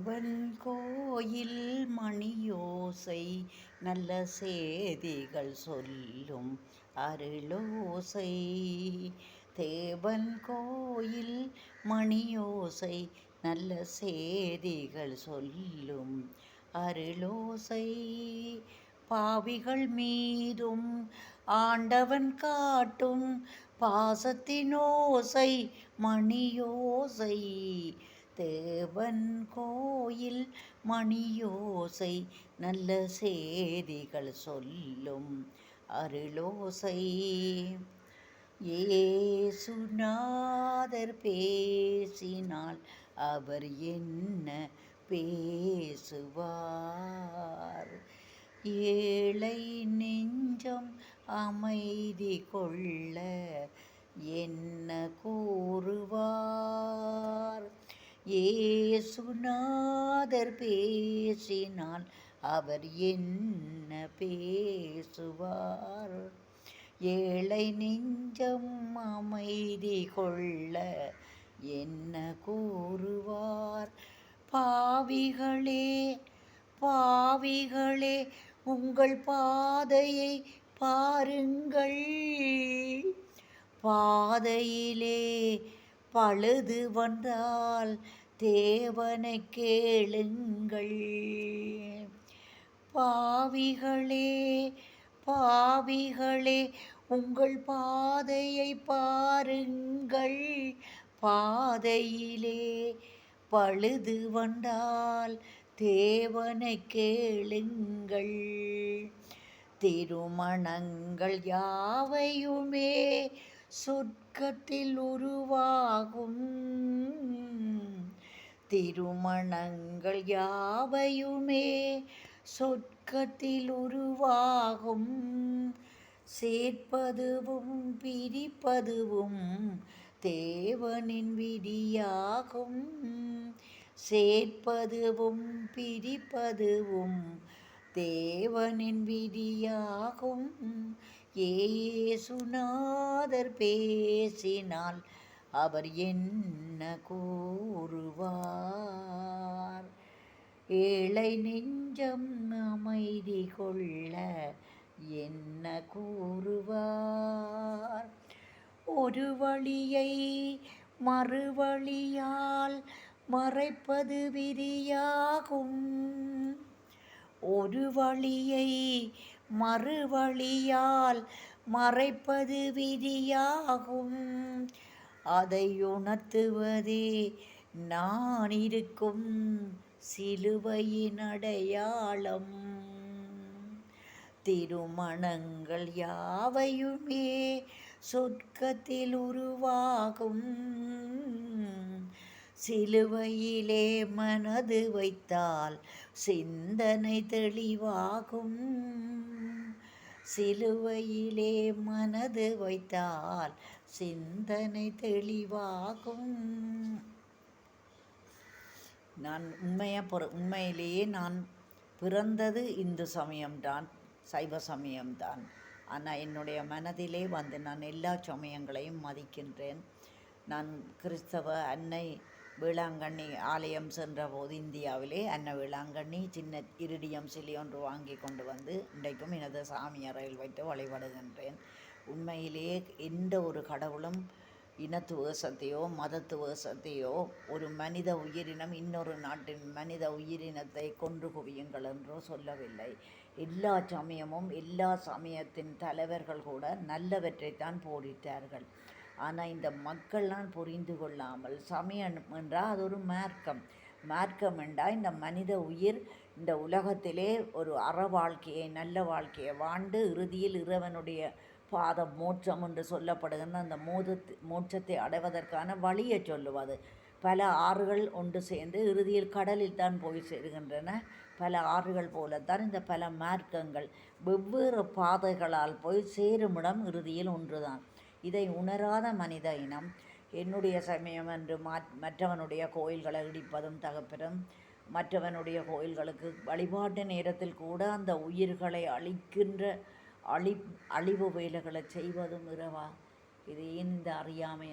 தேவன் கோயில் மணியோசை நல்ல சேதிகள் சொல்லும் அருளோசை. தேவன் கோயில் மணியோசை நல்ல சேதிகள் சொல்லும் அருளோசை. பாவிகள் மீதும் ஆண்டவன் காட்டும் பாசத்தினோசை மணியோசை. தேவன் கோயில் மணியோசை நல்ல சேதிகள் சொல்லும் அருளோசை. ஏசுநாதர் பேசினால் அவர் என்ன பேசுவார்? ஏழை நெஞ்சம் அமைதி கொள்ள என்ன கோ ஏசுநாதர் பேசினால் அவர் என்ன பேசுவார்? ஏழை நெஞ்சம் அமைதி கொள்ள என்ன கூறுவார்? பாவிகளே பாவிகளே உங்கள் பாதையை பாருங்கள். பாதையிலே பழுது வந்தால் தேவனை கேளுங்கள். பாவிகளே பாவிகளே உங்கள் பாதையை பாருங்கள். பாதையிலே பழுது வந்தால் தேவனை கேளுங்கள். திருமணங்கள் யாவையுமே சொர்க்கத்தில் உருவாகும். திருமணங்கள் யாவையுமே சொர்க்கத்தில் உருவாகும். சேர்ப்பதுவும் பிரிப்பதுவும் தேவனின் விதியாகும். சேர்ப்பதுவும் பிரிப்பதுவும் தேவனின் விதியாகும். ஏசுநாதர் பேசினால் அவர் என்ன கூறுவார்? ஏழை நெஞ்சம் அமைதி கொள்ள என்ன கூறுவார்? ஒரு வழியை மறுவழியால் மறைப்பது விரியாகும் ஒரு வழியை மறுவழியால் மறைப்பது விதியாகும். அதை உணர்த்துவதே நான் இருக்கும் சிலுவையின் அடையாளம். திருமணங்கள் யாவையுமே சொர்க்கத்தில் உருவாகும். சிலுவையிலே மனது வைத்தால் சிந்தனை தெளிவாகும். சிலுவையிலே மனது வைத்தால் சிந்தனை தெளிவாகும். நான் உண்மையாக பிற உண்மையிலேயே நான் பிறந்தது இந்து சமயம்தான் சைவ சமயம்தான். ஆனால் என்னுடைய மனதிலே வந்து நான் எல்லா சமயங்களையும் மதிக்கின்றேன். நான் கிறிஸ்தவ அன்னை வேளாங்கண்ணி ஆலயம் சென்றபோது இந்தியாவிலே அன்ன வேளாங்கண்ணி சின்ன இருடியம் சிலி ஒன்று வாங்கி கொண்டு வந்து இன்றைக்கும் எனது சாமி அறையில் வைத்து வழிபடுகின்றேன். உண்மையிலேயே எந்த ஒரு கடவுளும் இனத்துவசத்தையோ மதத்துவசத்தையோ ஒரு மனித உயிரினம் இன்னொரு நாட்டின் மனித உயிரினத்தை கொன்று குவியுங்கள் என்றோ சொல்லவில்லை. எல்லா சமயமும் எல்லா சமயத்தின் தலைவர்கள் கூட நல்லவற்றைத்தான் போடிட்டார்கள் ஆனால் இந்த மக்கள்லாம் புரிந்து கொள்ளாமல் சமயம் என்றால் அது ஒரு மார்க்கம். மார்க்கம் என்றால் இந்த மனித உயிர் இந்த உலகத்திலே ஒரு அற வாழ்க்கையை நல்ல வாழ்க்கையை வாழ்ந்து இறுதியில் இறைவனுடைய பாதம் மோட்சம் என்று சொல்லப்படுகின்ற அந்த மோதத்து மோட்சத்தை அடைவதற்கான வழியை சொல்லுவது. பல ஆறுகள் ஒன்று சேர்ந்து இறுதியில் கடலில் தான் போய் சேருகின்றன. பல ஆறுகள் போலத்தான் இந்த பல மார்க்கங்கள் வெவ்வேறு பாதைகளால் போய் சேருமிடம் இறுதியில் ஒன்றுதான். இதை உணராத மனித இனம் என்னுடைய சமயம் என்று மற்றவனுடைய கோயில்களை இடிப்பதும் தகப்பதும் மற்றவனுடைய கோயில்களுக்கு வழிபாட்டு நேரத்தில் கூட அந்த உயிர்களை அழிக்கின்ற அழி அழிவு வேலைகளை செய்வதும் இரவா? இது ஏன் இந்த அறியாமை